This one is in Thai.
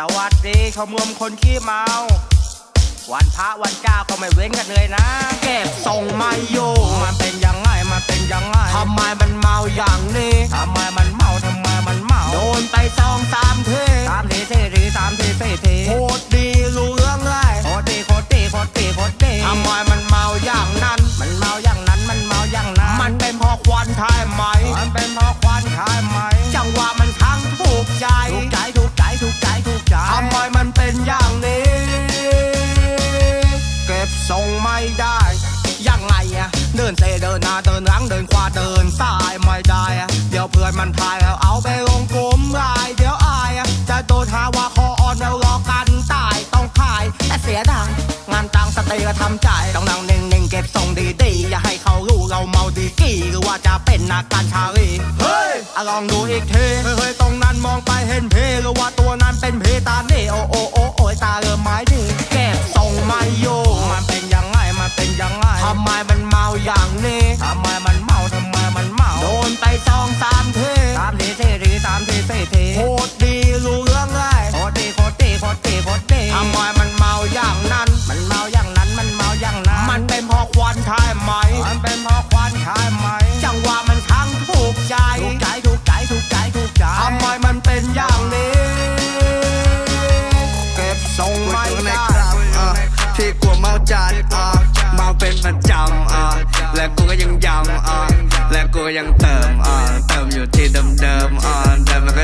สวัสดีชมรมคนขี้เมา วันพระวันเจ้าก็ไม่เว้นกันเลยนะ เก็บส่งไม่อยู่มันเป็น เก็บทรงไม่ได้ยังไงอะเดินเซเดินหน้าเดินหลังเดินขวาเดินซ้ายไม่ได้อะเดี๋ยวเพื่อนมันพายแล้วเอาไปลงกลุ่มไลน์เดี๋ยวอายอะจะโดนหาว่าคออ่อนแล้วรอกันตายต้องขายแต่เสียดายงานตังสเตย์ก็ทำใจต้องนั่งเน่งๆเก็บทรงดีๆอย่าให้เขารู้เราเมาดีกี่หรือว่าจะเป็นนักการชาลีเฮ้ยอะลองดูอีกทีเฮ้ยๆตรงนั้นมองไปเห็นเพหรือว่าตัวนั้นเป็นเพตา อย่างนี้ทำ และกูก็ยังยำอะและกูก็ยังเติมอะเติมอยู่ที่เดิมเดิมอะเดิมมันก็